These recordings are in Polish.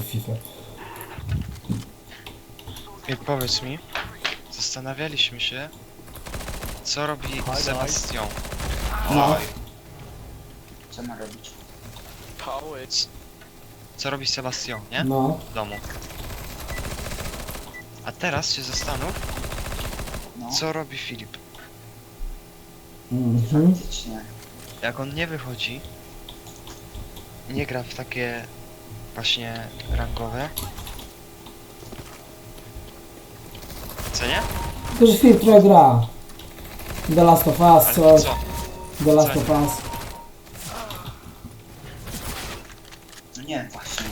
w FIFA. I powiedz mi, zastanawialiśmy się, co robi. Sebastian. No. Co ma robić? Powiedz. Co robi Sebastian, nie? No. W domu. A teraz się zastanów, No, co robi Filip. Mhm. faktycznie. Jak on nie wychodzi, nie gra w takie właśnie rangowe. Co nie? Że Filip trochę gra. The Last of Us, Ale coś. co? The Last co? of Us. No nie właśnie.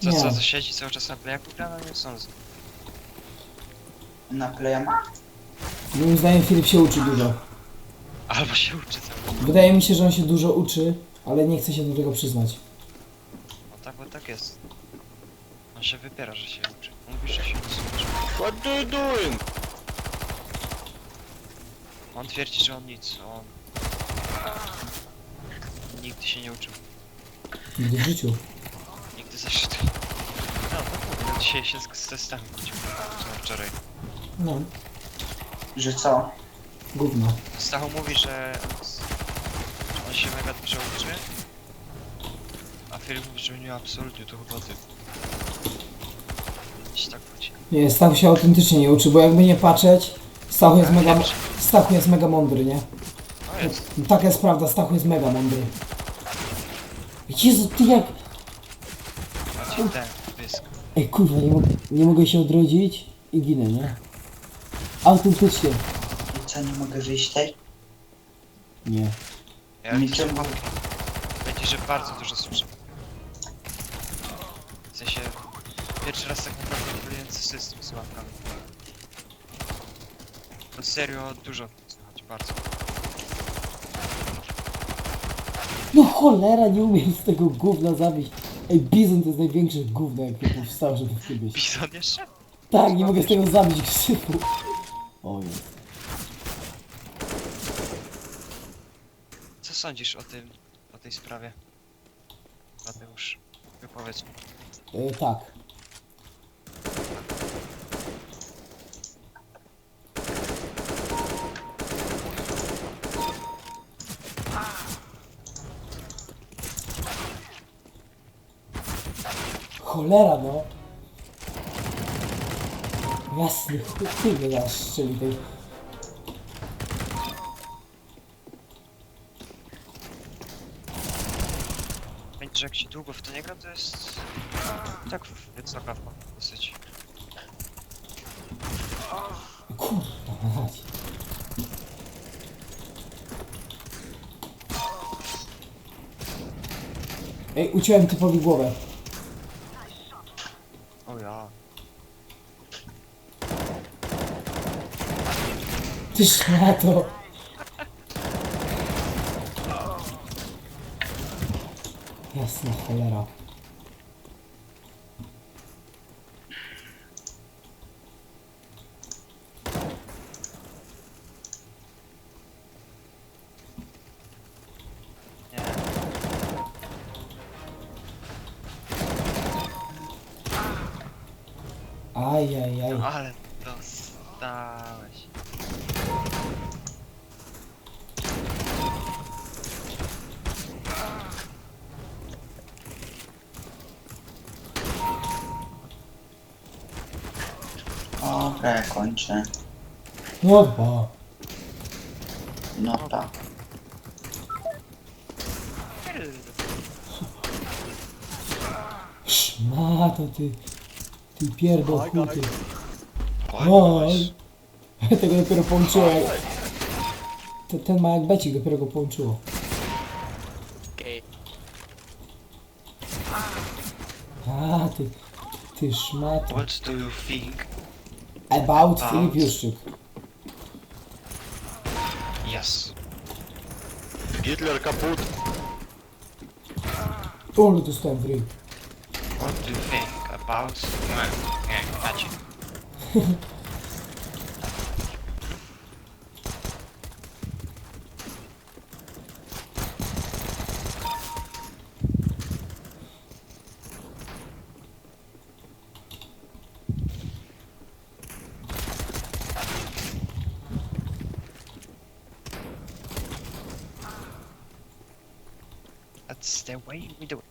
Co, Nie. co, co siedzi cały czas na playaku gra? No nie sądzę. Na playa ma? Moim zdaniem Filip się uczy dużo. Albo się uczy cały czas. Wydaje mi się, że on się dużo uczy, ale nie chce się do tego przyznać. No tak, bo tak jest. On się wypiera, że się uczy. On mówi, że się uczy. What do you doing? On twierdzi, że on nic, on... Nigdy się nie uczył. Nigdy w życiu. Nigdy zaszedł. No, to mówię, dzisiaj się z, z testami co Wczoraj. No, Że co? gówno. Stachu mówi, że on się mega dużo uczy. A Filip mówi, że nie, absolutnie, to chyba ty. Się tak chodzi. Nie, Stachu się autentycznie nie uczy, bo jakby nie patrzeć, Stachu jest mega, Stachu jest mega mądry, nie? No jest. Taka jest prawda, Stachu jest mega mądry. Jezu, ty jak... Macie ten pysk. Ej, kurwa, nie, mo- nie mogę się odrodzić i ginę, nie? Autentycznie. I co, nie mogę wyjść tej? Nie. Ja Nie widzę, że bardzo dużo słyszę. W sensie, pierwszy raz tak naprawdę byłem system z. To serio dużo słychać, bardzo. No cholera, nie umiem z tego gówna zabić. Ej, Bizon to jest największe gówno, jakie powstało, żeby kiedyś. Bizon jeszcze? Tak, nie mogę z tego zabić krzyku. O jest. Co sądzisz o tym, o tej sprawie? Mateusz, wypowiedz mi. E, tak. Cholera no. Jasny chuj, mnie zaraz strzeli tej. Będzie, jak się długo w to nie gra, to jest... Tak wysoka w dosyć. Kurwa mać. Ej, uciąłem typowi głowę. O ja. Ty szmato. Jasna cholera. Aj, aj, aj. Ale dostałeś. Dobra, ja kończę. No dwa. No tak. Szmato ty. Ty pierdol chuty. Oj, Oj. Tego dopiero połączyłem. To, ten ma jak becik, dopiero go połączyło. Okay. A, ty, ty szmato. What do you think? About. Filip Juszczyk. Yes. Hitler kaput. Ole, dostałem w ryj. bounce. Alright, okay, catch. That's the way we do it.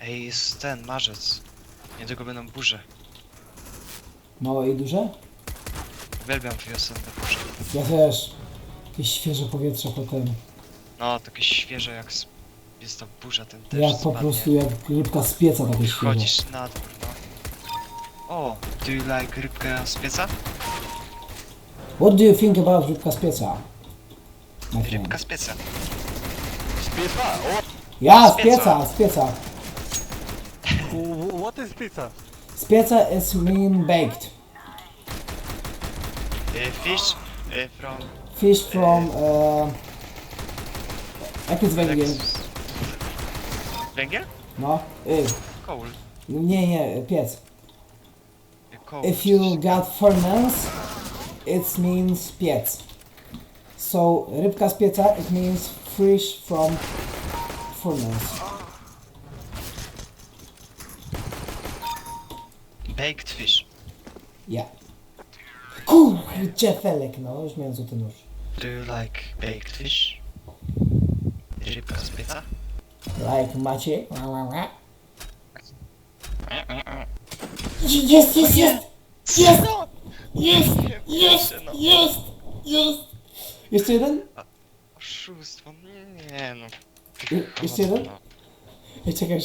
Ej, jest ten, marzec. Niedługo będą burze. Małe i duże? Uwielbiam wiosenne burze. Ja też. Jakieś świeże powietrze potem. No, takie świeże jak z... jest ta burza, ten też Jak po spadnie. prostu jak rybka z pieca takie świeże. Chodzisz na dwór, no. O, do you like rybkę z pieca? What do you think about rybka z pieca? My friend. Rybka z pieca. Spiewa! O! Ja, z pieca, z pieca. W- What is pizza? Z pieca is mean baked. Y, fish y, from... Fish eh, from... E... Jak jest węgiel? Lex- Węgiel? No. Y. Coal. Nie, nie, uh, piec. Y, Coal. If you got furnace, it means piec. So, rybka z pieca, it means fish from furnace. Baked fish. Ja. Kurczę, felek, no, już miałem złoty nóż. Do you like baked fish? Rybka z pieca? Like macie? Jest, jest, jest! Jest! Jest! Jest! Jest! Jest! Jeszcze jeden? Oszustwo, nie, nie no. Je- jeszcze jeden? No. Ej, czekaj,